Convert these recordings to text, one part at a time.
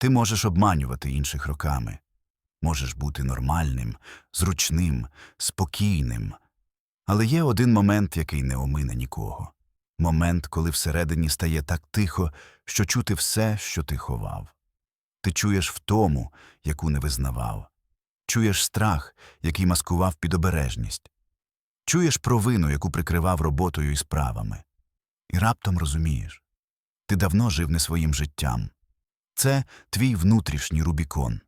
Ти можеш обманювати інших роками, можеш бути нормальним, зручним, спокійним. Але є один момент, який не омине нікого момент, коли всередині стає так тихо, що чути все, що ти ховав. Ти чуєш втому, яку не визнавав, чуєш страх, який маскував під обережність, чуєш провину, яку прикривав роботою і справами. І раптом розумієш ти давно жив не своїм життям. Це твій внутрішній Рубікон,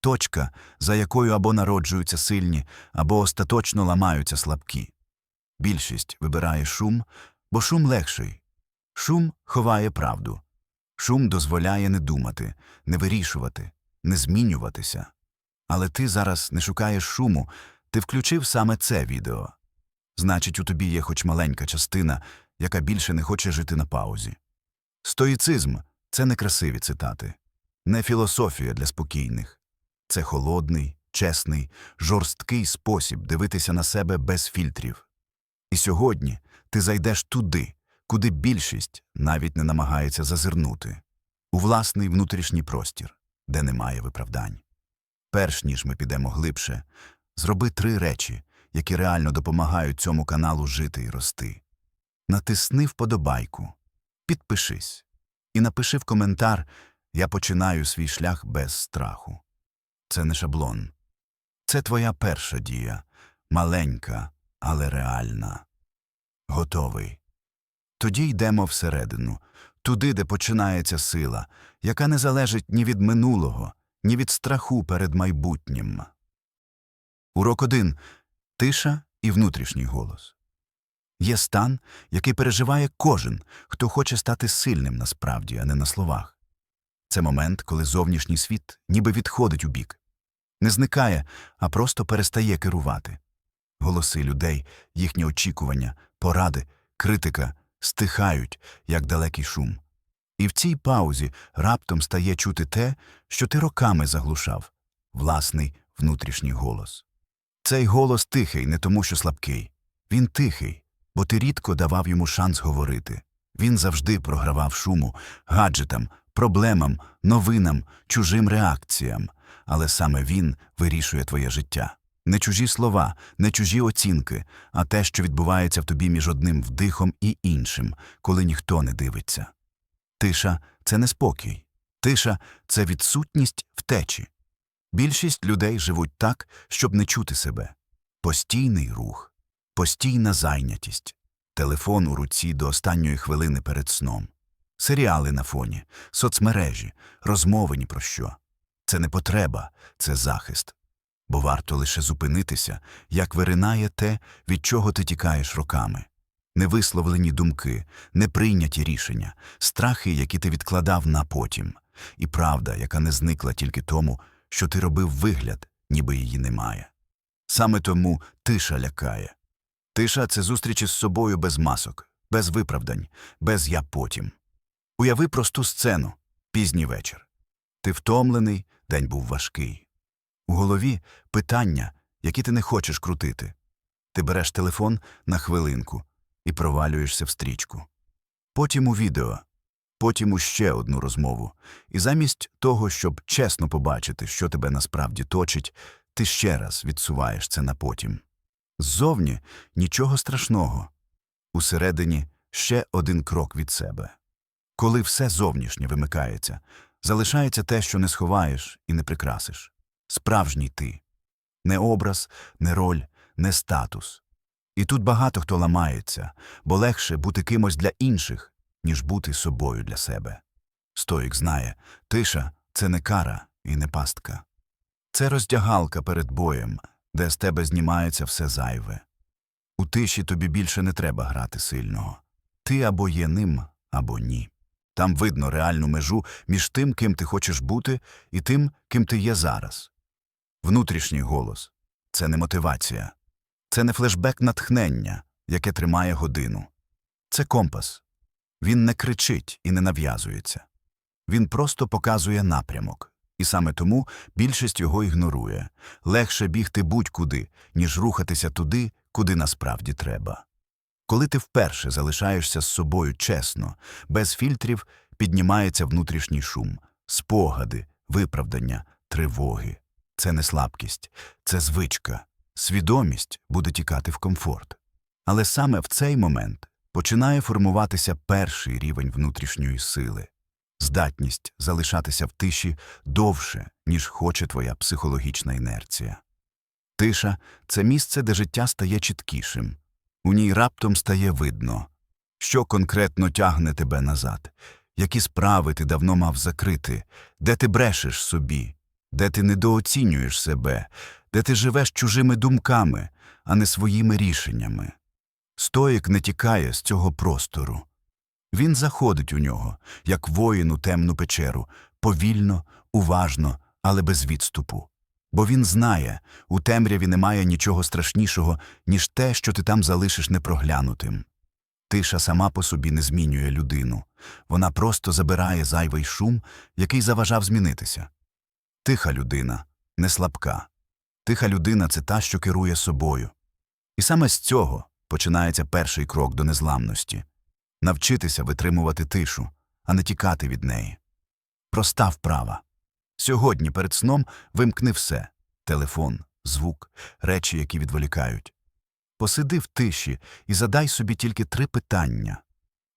точка, за якою або народжуються сильні, або остаточно ламаються слабкі. Більшість вибирає шум, бо шум легший. Шум ховає правду. Шум дозволяє не думати, не вирішувати, не змінюватися. Але ти зараз не шукаєш шуму, ти включив саме це відео. Значить, у тобі є хоч маленька частина, яка більше не хоче жити на паузі. Стоїцизм це не красиві цитати, не філософія для спокійних. Це холодний, чесний, жорсткий спосіб дивитися на себе без фільтрів. І сьогодні ти зайдеш туди, куди більшість навіть не намагається зазирнути, у власний внутрішній простір, де немає виправдань. Перш ніж ми підемо глибше, зроби три речі, які реально допомагають цьому каналу жити і рости. Натисни вподобайку, підпишись і напиши в коментар Я починаю свій шлях без страху. Це не шаблон. Це твоя перша дія, маленька, але реальна. Готовий. Тоді йдемо всередину, туди, де починається сила, яка не залежить ні від минулого, ні від страху перед майбутнім. Урок 1. Тиша і внутрішній голос. Є стан, який переживає кожен, хто хоче стати сильним насправді, а не на словах. Це момент, коли зовнішній світ ніби відходить у бік. Не зникає, а просто перестає керувати. Голоси людей, їхні очікування, поради, критика стихають, як далекий шум. І в цій паузі раптом стає чути те, що ти роками заглушав власний внутрішній голос. Цей голос тихий не тому, що слабкий. Він тихий, бо ти рідко давав йому шанс говорити. Він завжди програвав шуму, гаджетам, проблемам, новинам, чужим реакціям. Але саме він вирішує твоє життя. Не чужі слова, не чужі оцінки, а те, що відбувається в тобі між одним вдихом і іншим, коли ніхто не дивиться. Тиша це не спокій. Тиша це відсутність втечі. Більшість людей живуть так, щоб не чути себе. Постійний рух, постійна зайнятість, телефон у руці до останньої хвилини перед сном, серіали на фоні, соцмережі, розмови ні про що. Це не потреба, це захист. Бо варто лише зупинитися, як виринає те, від чого ти тікаєш роками. Невисловлені думки, неприйняті рішення, страхи, які ти відкладав на потім, і правда, яка не зникла тільки тому, що ти робив вигляд, ніби її немає. Саме тому тиша лякає. Тиша це зустріч із собою без масок, без виправдань, без я потім. Уяви просту сцену пізній вечір. Ти втомлений, день був важкий. У голові питання, які ти не хочеш крутити. Ти береш телефон на хвилинку і провалюєшся в стрічку. Потім у відео, потім у ще одну розмову. І замість того, щоб чесно побачити, що тебе насправді точить, ти ще раз відсуваєш це на потім. Ззовні нічого страшного. Усередині ще один крок від себе. Коли все зовнішнє вимикається, залишається те, що не сховаєш і не прикрасиш. Справжній ти. Не образ, не роль, не статус. І тут багато хто ламається, бо легше бути кимось для інших, ніж бути собою для себе. Стоїк знає, тиша це не кара і не пастка. Це роздягалка перед боєм, де з тебе знімається все зайве. У тиші тобі більше не треба грати сильного. Ти або є ним, або ні. Там видно реальну межу між тим, ким ти хочеш бути, і тим, ким ти є зараз. Внутрішній голос це не мотивація, це не флешбек натхнення, яке тримає годину. Це компас. Він не кричить і не нав'язується. Він просто показує напрямок. І саме тому більшість його ігнорує. Легше бігти будь-куди, ніж рухатися туди, куди насправді треба. Коли ти вперше залишаєшся з собою чесно, без фільтрів, піднімається внутрішній шум, спогади, виправдання, тривоги. Це не слабкість, це звичка. Свідомість буде тікати в комфорт. Але саме в цей момент починає формуватися перший рівень внутрішньої сили здатність залишатися в тиші довше, ніж хоче твоя психологічна інерція. Тиша це місце, де життя стає чіткішим. У ній раптом стає видно, що конкретно тягне тебе назад, які справи ти давно мав закрити, де ти брешеш собі, де ти недооцінюєш себе, де ти живеш чужими думками, а не своїми рішеннями. Стоїк не тікає з цього простору. Він заходить у нього, як воїн у темну печеру, повільно, уважно, але без відступу. Бо він знає, у темряві немає нічого страшнішого, ніж те, що ти там залишиш непроглянутим. Тиша сама по собі не змінює людину, вона просто забирає зайвий шум, який заважав змінитися. Тиха людина, не слабка. Тиха людина це та, що керує собою. І саме з цього починається перший крок до незламності навчитися витримувати тишу, а не тікати від неї. Проста вправа. Сьогодні перед сном вимкни все телефон, звук, речі, які відволікають. Посиди в тиші і задай собі тільки три питання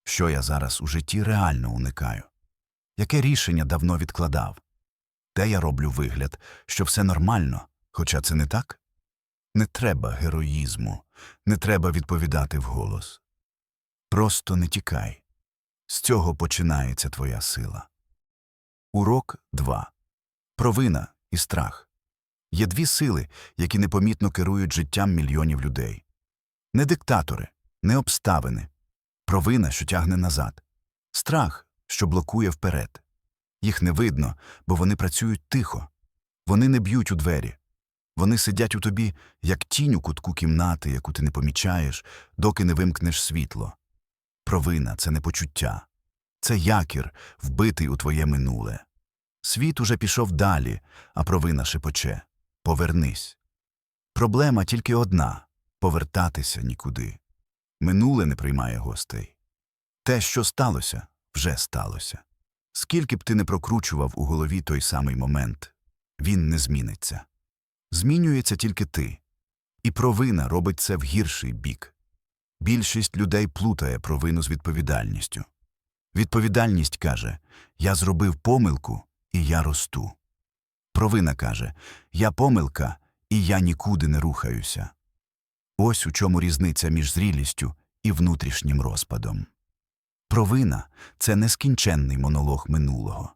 що я зараз у житті реально уникаю? Яке рішення давно відкладав? Де я роблю вигляд, що все нормально, хоча це не так? Не треба героїзму, не треба відповідати вголос. Просто не тікай. З цього починається твоя сила. Урок 2. Провина і страх. Є дві сили, які непомітно керують життям мільйонів людей. Не диктатори, не обставини. Провина, що тягне назад. Страх, що блокує вперед. Їх не видно, бо вони працюють тихо. Вони не б'ють у двері. Вони сидять у тобі, як тінь у кутку кімнати, яку ти не помічаєш, доки не вимкнеш світло. Провина це не почуття. Це якір, вбитий у твоє минуле. Світ уже пішов далі, а провина шепоче Повернись. Проблема тільки одна повертатися нікуди. Минуле не приймає гостей. Те, що сталося, вже сталося. Скільки б ти не прокручував у голові той самий момент, він не зміниться. Змінюється тільки ти. І провина робить це в гірший бік. Більшість людей плутає провину з відповідальністю. Відповідальність каже Я зробив помилку, і я росту. Провина каже Я помилка, і я нікуди не рухаюся. Ось у чому різниця між зрілістю і внутрішнім розпадом. Провина це нескінченний монолог минулого.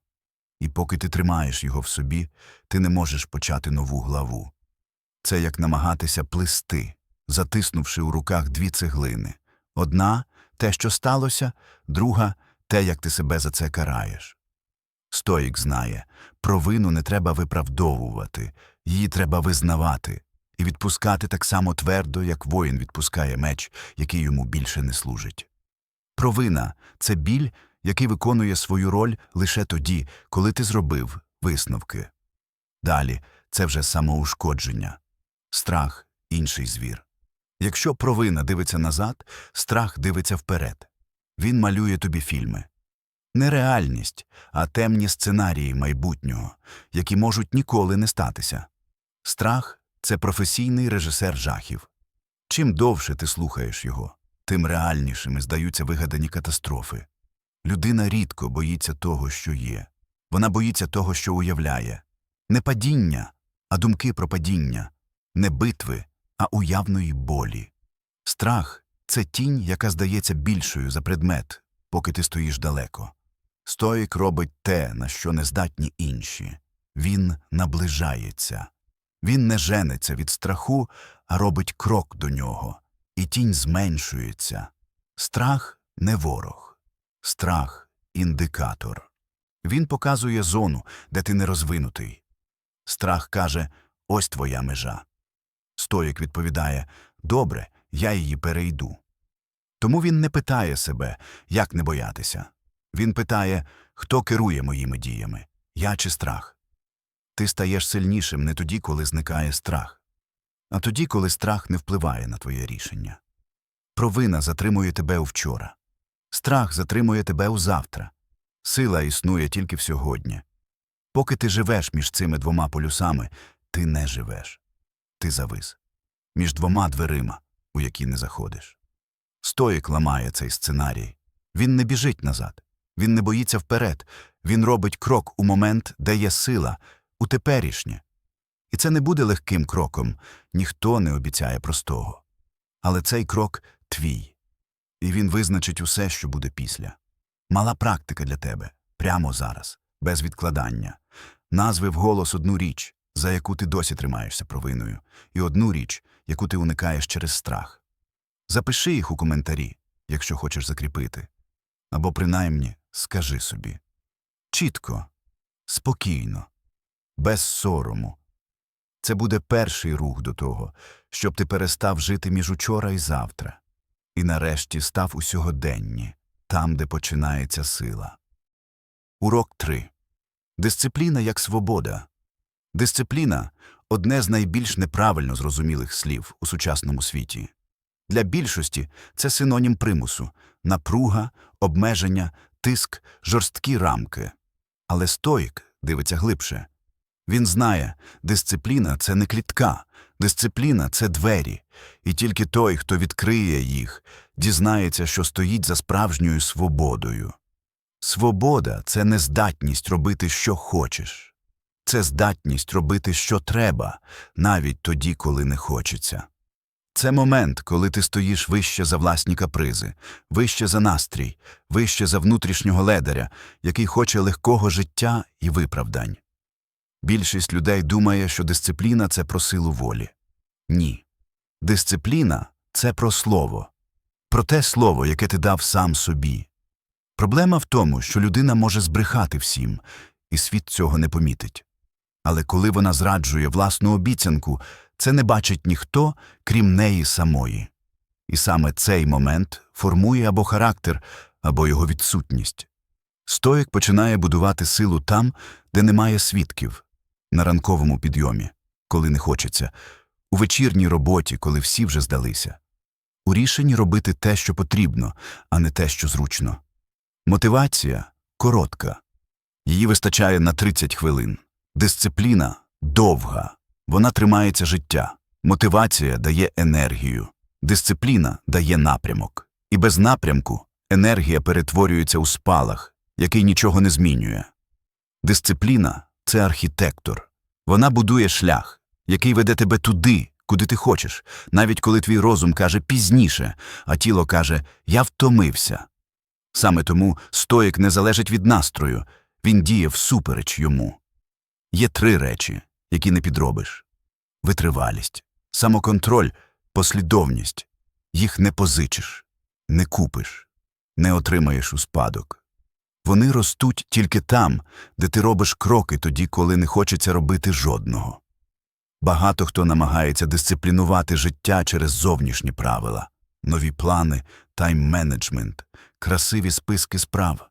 І поки ти тримаєш його в собі, ти не можеш почати нову главу. Це як намагатися плисти, затиснувши у руках дві цеглини одна те, що сталося, друга те, як ти себе за це караєш. Стоїк знає, провину не треба виправдовувати, її треба визнавати і відпускати так само твердо, як воїн відпускає меч, який йому більше не служить. Провина це біль, який виконує свою роль лише тоді, коли ти зробив висновки. Далі це вже самоушкодження, страх інший звір. Якщо провина дивиться назад, страх дивиться вперед. Він малює тобі фільми. Не реальність, а темні сценарії майбутнього, які можуть ніколи не статися. Страх це професійний режисер жахів. Чим довше ти слухаєш його, тим реальнішими здаються вигадані катастрофи. Людина рідко боїться того, що є. Вона боїться того, що уявляє. Не падіння, а думки про падіння, не битви, а уявної болі. Страх це тінь, яка здається більшою за предмет, поки ти стоїш далеко. Стоїк робить те, на що не здатні інші. Він наближається. Він не жениться від страху, а робить крок до нього, і тінь зменшується. Страх не ворог, страх індикатор. Він показує зону, де ти не розвинутий. Страх каже ось твоя межа. Стоїк відповідає Добре, я її перейду. Тому він не питає себе, як не боятися. Він питає, хто керує моїми діями, я чи страх. Ти стаєш сильнішим не тоді, коли зникає страх, а тоді, коли страх не впливає на твоє рішення. Провина затримує тебе у вчора. Страх затримує тебе у завтра. Сила існує тільки в сьогодні. Поки ти живеш між цими двома полюсами, ти не живеш. Ти завис. Між двома дверима, у які не заходиш. Стоїк ламає цей сценарій. Він не біжить назад. Він не боїться вперед. Він робить крок у момент, де є сила, у теперішнє. І це не буде легким кроком, ніхто не обіцяє простого. Але цей крок твій. І він визначить усе, що буде після. Мала практика для тебе, прямо зараз, без відкладання. Назви вголос одну річ, за яку ти досі тримаєшся провиною, і одну річ, яку ти уникаєш через страх. Запиши їх у коментарі, якщо хочеш закріпити. Або принаймні скажи собі. Чітко, спокійно, без сорому. Це буде перший рух до того, щоб ти перестав жити між учора і завтра, і нарешті став у сьогоденні, там, де починається сила. Урок 3. Дисципліна як свобода. Дисципліна одне з найбільш неправильно зрозумілих слів у сучасному світі. Для більшості це синонім примусу напруга, обмеження, тиск, жорсткі рамки. Але стоїк дивиться глибше. Він знає, дисципліна це не клітка, дисципліна це двері, і тільки той, хто відкриє їх, дізнається, що стоїть за справжньою свободою. Свобода це не здатність робити, що хочеш. Це здатність робити, що треба, навіть тоді, коли не хочеться. Це момент, коли ти стоїш вище за власні капризи, вище за настрій, вище за внутрішнього ледаря, який хоче легкого життя і виправдань. Більшість людей думає, що дисципліна це про силу волі. Ні. Дисципліна це про слово, про те слово, яке ти дав сам собі. Проблема в тому, що людина може збрехати всім, і світ цього не помітить. Але коли вона зраджує власну обіцянку, це не бачить ніхто, крім неї самої. І саме цей момент формує або характер, або його відсутність. Стоїк починає будувати силу там, де немає свідків, на ранковому підйомі, коли не хочеться, у вечірній роботі, коли всі вже здалися, у рішенні робити те, що потрібно, а не те, що зручно. Мотивація коротка. Її вистачає на 30 хвилин. Дисципліна довга. Вона тримається життя. Мотивація дає енергію. Дисципліна дає напрямок. І без напрямку енергія перетворюється у спалах, який нічого не змінює. Дисципліна це архітектор. Вона будує шлях, який веде тебе туди, куди ти хочеш, навіть коли твій розум каже пізніше, а тіло каже Я втомився. Саме тому стоїк не залежить від настрою, він діє всупереч йому. Є три речі, які не підробиш витривалість, самоконтроль, послідовність. Їх не позичиш, не купиш, не отримаєш у спадок. Вони ростуть тільки там, де ти робиш кроки тоді, коли не хочеться робити жодного. Багато хто намагається дисциплінувати життя через зовнішні правила, нові плани, тайм-менеджмент, красиві списки справ.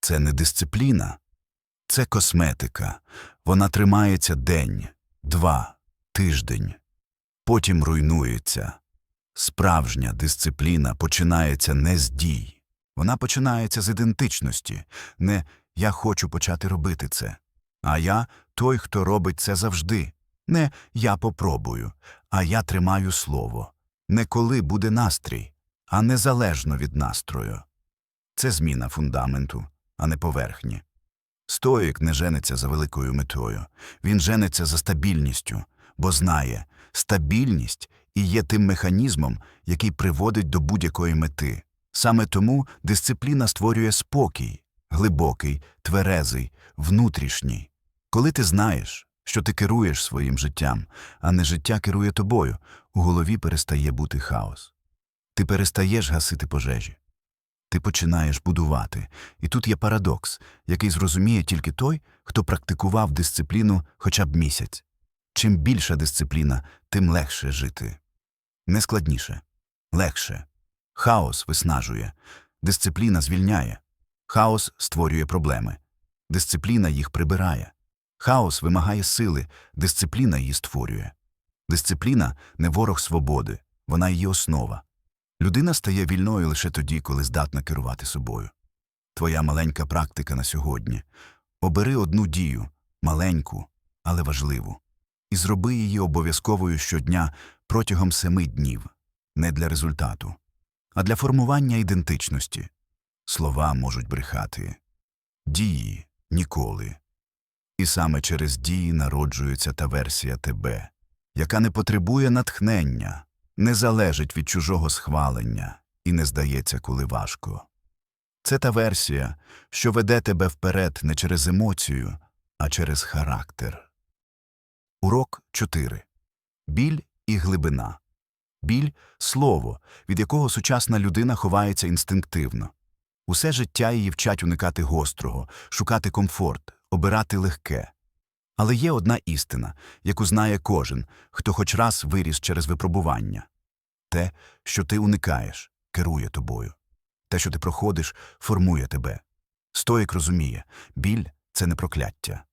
Це не дисципліна, це косметика. Вона тримається день, два, тиждень, потім руйнується. Справжня дисципліна починається не з дій. Вона починається з ідентичності, не я хочу почати робити це, а я той, хто робить це завжди. Не я попробую, а я тримаю слово. Не коли буде настрій, а незалежно від настрою. Це зміна фундаменту, а не поверхні. Стоїк не жениться за великою метою, він жениться за стабільністю, бо знає, стабільність і є тим механізмом, який приводить до будь-якої мети. Саме тому дисципліна створює спокій, глибокий, тверезий, внутрішній. Коли ти знаєш, що ти керуєш своїм життям, а не життя керує тобою, у голові перестає бути хаос. Ти перестаєш гасити пожежі. Ти починаєш будувати. І тут є парадокс, який зрозуміє тільки той, хто практикував дисципліну хоча б місяць. Чим більша дисципліна, тим легше жити. Не складніше, легше. Хаос виснажує, дисципліна звільняє. Хаос створює проблеми. Дисципліна їх прибирає. Хаос вимагає сили, дисципліна її створює. Дисципліна не ворог свободи, вона її основа. Людина стає вільною лише тоді, коли здатна керувати собою. Твоя маленька практика на сьогодні Обери одну дію, маленьку, але важливу, і зроби її обов'язковою щодня протягом семи днів, не для результату, а для формування ідентичності. Слова можуть брехати, дії ніколи. І саме через дії народжується та версія тебе, яка не потребує натхнення, не залежить від чужого схвалення і не здається, коли важко. Це та версія, що веде тебе вперед не через емоцію, а через характер. Урок 4. Біль і глибина. Біль слово, від якого сучасна людина ховається інстинктивно. Усе життя її вчать уникати гострого, шукати комфорт, обирати легке. Але є одна істина, яку знає кожен, хто хоч раз виріс через випробування те, що ти уникаєш, керує тобою. Те, що ти проходиш, формує тебе. Стоїк розуміє біль це не прокляття.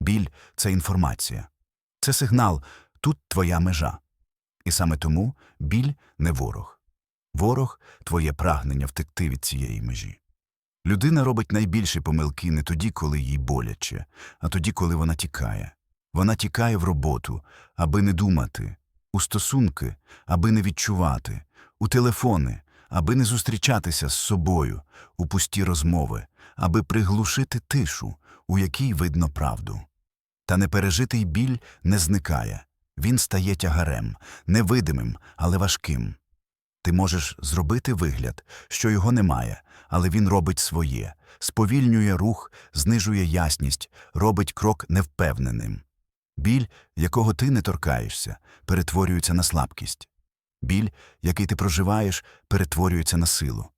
Біль це інформація. Це сигнал тут твоя межа. І саме тому біль не ворог. Ворог твоє прагнення втекти від цієї межі. Людина робить найбільші помилки не тоді, коли їй боляче, а тоді, коли вона тікає. Вона тікає в роботу, аби не думати, у стосунки, аби не відчувати, у телефони, аби не зустрічатися з собою, у пусті розмови, аби приглушити тишу, у якій видно правду. Та непережитий біль не зникає. Він стає тягарем, невидимим, але важким. Ти можеш зробити вигляд, що його немає, але він робить своє, сповільнює рух, знижує ясність, робить крок невпевненим. Біль, якого ти не торкаєшся, перетворюється на слабкість. Біль, який ти проживаєш, перетворюється на силу.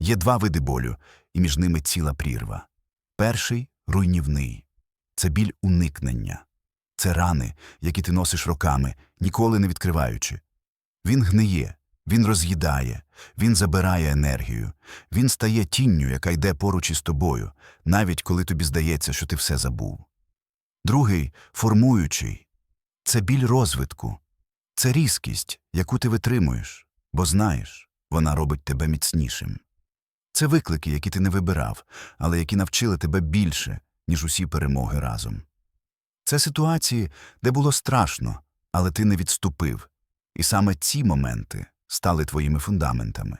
Є два види болю, і між ними ціла прірва. Перший руйнівний це біль уникнення. Це рани, які ти носиш роками, ніколи не відкриваючи. Він гниє, він роз'їдає, він забирає енергію, він стає тінню, яка йде поруч із тобою, навіть коли тобі здається, що ти все забув. Другий формуючий це біль розвитку, це різкість, яку ти витримуєш, бо знаєш, вона робить тебе міцнішим. Це виклики, які ти не вибирав, але які навчили тебе більше, ніж усі перемоги разом. Це ситуації, де було страшно, але ти не відступив, і саме ці моменти стали твоїми фундаментами.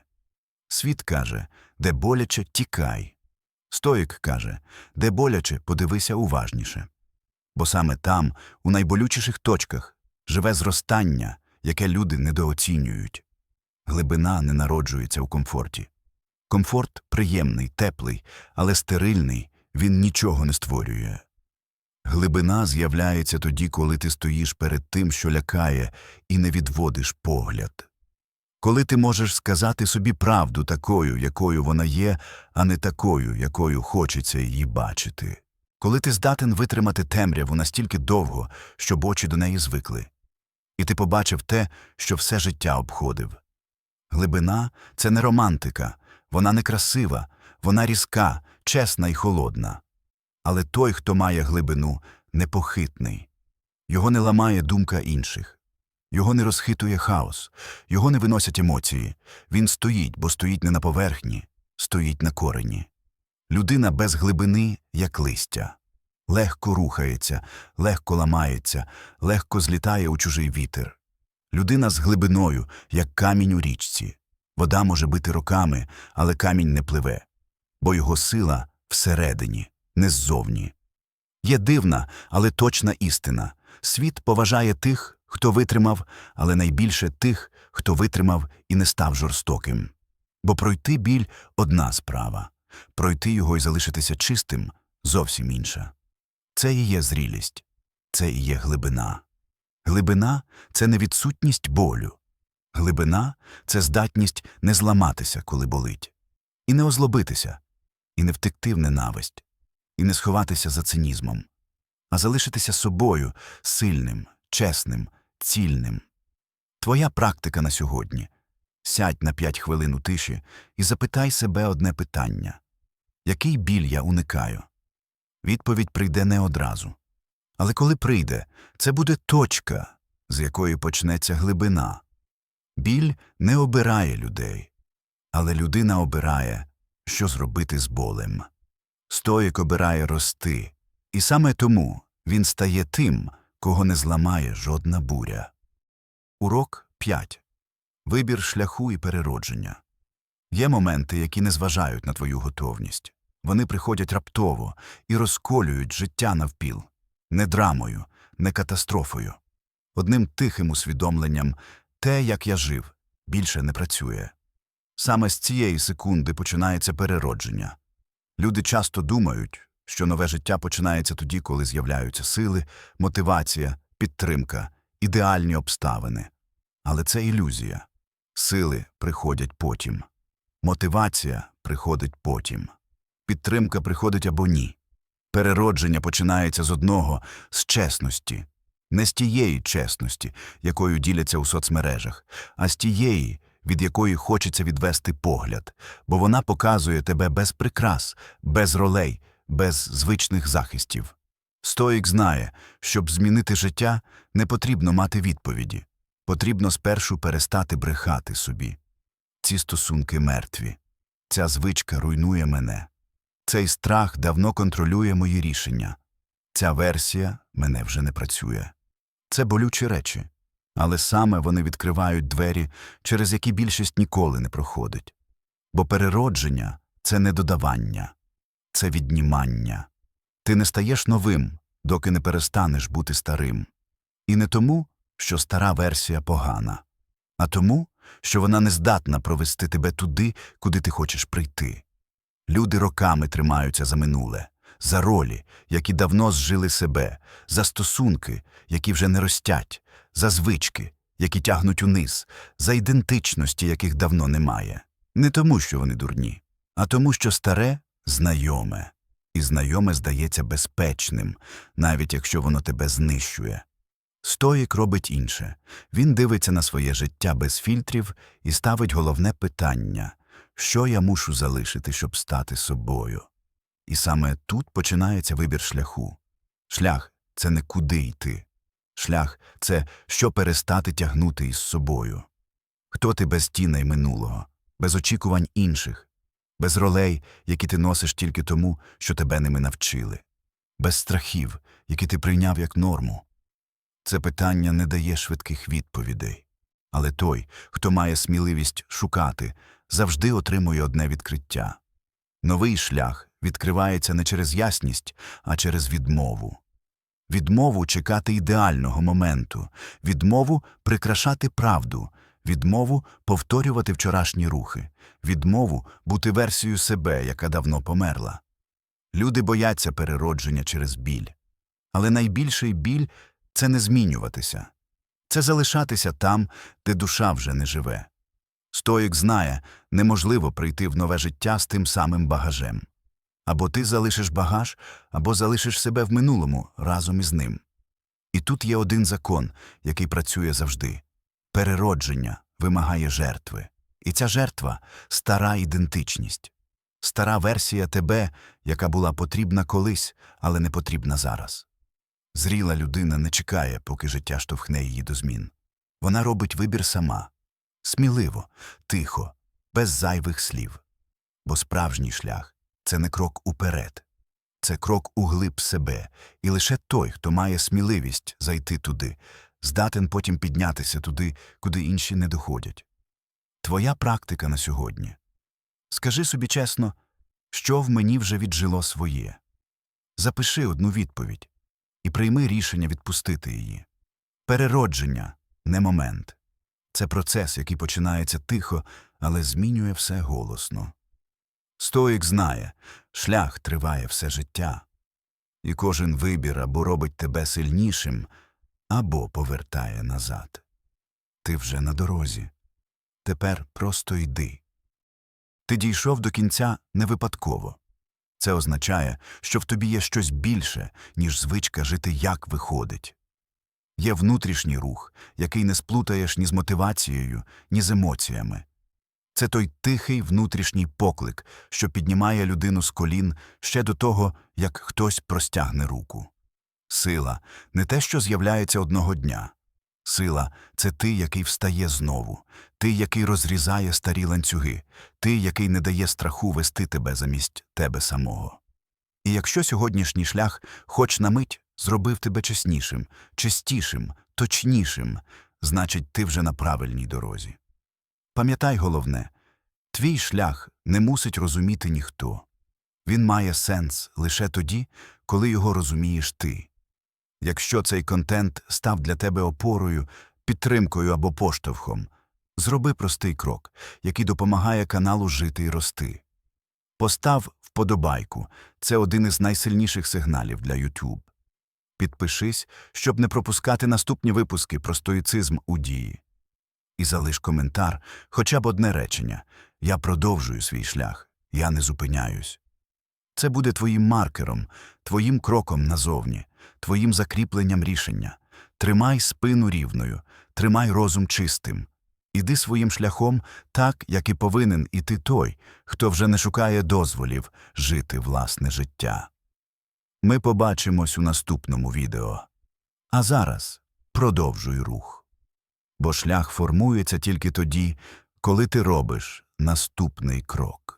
Світ каже, де боляче тікай. Стоїк каже, де боляче подивися уважніше. Бо саме там, у найболючіших точках, живе зростання, яке люди недооцінюють. Глибина не народжується у комфорті. Комфорт приємний, теплий, але стерильний, він нічого не створює. Глибина з'являється тоді, коли ти стоїш перед тим, що лякає, і не відводиш погляд. Коли ти можеш сказати собі правду такою, якою вона є, а не такою, якою хочеться її бачити. Коли ти здатен витримати темряву настільки довго, щоб очі до неї звикли. І ти побачив те, що все життя обходив. Глибина це не романтика, вона не красива, вона різка, чесна і холодна. Але той, хто має глибину, непохитний. Його не ламає думка інших. Його не розхитує хаос, його не виносять емоції. Він стоїть, бо стоїть не на поверхні, стоїть на корені. Людина без глибини, як листя. Легко рухається, легко ламається, легко злітає у чужий вітер. Людина з глибиною, як камінь у річці. Вода може бити роками, але камінь не пливе, бо його сила всередині, не ззовні. Є дивна, але точна істина. Світ поважає тих, хто витримав, але найбільше тих, хто витримав і не став жорстоким. Бо пройти біль одна справа, пройти його і залишитися чистим зовсім інша. Це і є зрілість, це і є глибина. Глибина це не відсутність болю. Глибина це здатність не зламатися, коли болить, і не озлобитися, і не втекти в ненависть, і не сховатися за цинізмом, а залишитися собою сильним, чесним, цільним. Твоя практика на сьогодні. Сядь на п'ять хвилин у тиші і запитай себе одне питання який біль я уникаю? Відповідь прийде не одразу. Але коли прийде, це буде точка, з якої почнеться глибина. Біль не обирає людей, але людина обирає, що зробити з болем. Стоїк обирає рости, І саме тому він стає тим, кого не зламає жодна буря. Урок 5. Вибір шляху і переродження. Є моменти, які не зважають на твою готовність. Вони приходять раптово і розколюють життя навпіл. Не драмою, не катастрофою. Одним тихим усвідомленням те, як я жив, більше не працює. Саме з цієї секунди починається переродження. Люди часто думають, що нове життя починається тоді, коли з'являються сили, мотивація, підтримка, ідеальні обставини. Але це ілюзія. Сили приходять потім. Мотивація приходить потім. Підтримка приходить або ні. Переродження починається з одного з чесності, не з тієї чесності, якою діляться у соцмережах, а з тієї, від якої хочеться відвести погляд, бо вона показує тебе без прикрас, без ролей, без звичних захистів. Стоїк знає, щоб змінити життя, не потрібно мати відповіді. Потрібно спершу перестати брехати собі. Ці стосунки мертві. Ця звичка руйнує мене. Цей страх давно контролює мої рішення. Ця версія мене вже не працює. Це болючі речі, але саме вони відкривають двері, через які більшість ніколи не проходить. Бо переродження це не додавання, це віднімання. Ти не стаєш новим, доки не перестанеш бути старим. І не тому, що стара версія погана, а тому, що вона не здатна провести тебе туди, куди ти хочеш прийти. Люди роками тримаються за минуле, за ролі, які давно зжили себе, за стосунки, які вже не ростять, за звички, які тягнуть униз, за ідентичності, яких давно немає. Не тому, що вони дурні, а тому, що старе знайоме, і знайоме здається безпечним, навіть якщо воно тебе знищує. Стоїк робить інше. Він дивиться на своє життя без фільтрів і ставить головне питання що я мушу залишити, щоб стати собою. І саме тут починається вибір шляху. Шлях це не куди йти. Шлях це що перестати тягнути із собою. Хто ти без тіней минулого, без очікувань інших, без ролей, які ти носиш тільки тому, що тебе ними навчили, без страхів, які ти прийняв як норму. Це питання не дає швидких відповідей. Але той, хто має сміливість шукати, завжди отримує одне відкриття. Новий шлях відкривається не через ясність, а через відмову. Відмову чекати ідеального моменту, відмову прикрашати правду, відмову повторювати вчорашні рухи, відмову бути версією себе, яка давно померла. Люди бояться переродження через біль. Але найбільший біль це не змінюватися, це залишатися там, де душа вже не живе. Стоїк знає, неможливо прийти в нове життя з тим самим багажем. Або ти залишиш багаж, або залишиш себе в минулому разом із ним. І тут є один закон, який працює завжди переродження вимагає жертви. І ця жертва стара ідентичність, стара версія тебе, яка була потрібна колись, але не потрібна зараз. Зріла людина не чекає, поки життя штовхне її до змін. Вона робить вибір сама, сміливо, тихо, без зайвих слів. Бо справжній шлях це не крок уперед, це крок у глиб себе, і лише той, хто має сміливість зайти туди, здатен потім піднятися туди, куди інші не доходять. Твоя практика на сьогодні. Скажи собі чесно, що в мені вже віджило своє. Запиши одну відповідь і прийми рішення відпустити її. Переродження не момент. Це процес, який починається тихо, але змінює все голосно. Стоїк знає, шлях триває все життя, і кожен вибір або робить тебе сильнішим, або повертає назад. Ти вже на дорозі. Тепер просто йди. Ти дійшов до кінця не випадково. Це означає, що в тобі є щось більше, ніж звичка жити як виходить. Є внутрішній рух, який не сплутаєш ні з мотивацією, ні з емоціями. Це той тихий внутрішній поклик, що піднімає людину з колін ще до того, як хтось простягне руку. Сила не те, що з'являється одного дня. Сила це ти, який встає знову, ти, який розрізає старі ланцюги, ти, який не дає страху вести тебе замість тебе самого. І якщо сьогоднішній шлях, хоч на мить, зробив тебе чеснішим, чистішим, точнішим, значить, ти вже на правильній дорозі. Пам'ятай головне твій шлях не мусить розуміти ніхто. Він має сенс лише тоді, коли його розумієш ти. Якщо цей контент став для тебе опорою, підтримкою або поштовхом, зроби простий крок, який допомагає каналу жити і рости. Постав вподобайку це один із найсильніших сигналів для YouTube. Підпишись, щоб не пропускати наступні випуски про стоїцизм у дії. І залиш коментар, хоча б одне речення Я продовжую свій шлях, я не зупиняюсь. Це буде твоїм маркером, твоїм кроком назовні, твоїм закріпленням рішення. Тримай спину рівною, тримай розум чистим. Іди своїм шляхом так, як і повинен іти той, хто вже не шукає дозволів жити власне життя. Ми побачимось у наступному відео. А зараз продовжуй рух. Бо шлях формується тільки тоді, коли ти робиш наступний крок.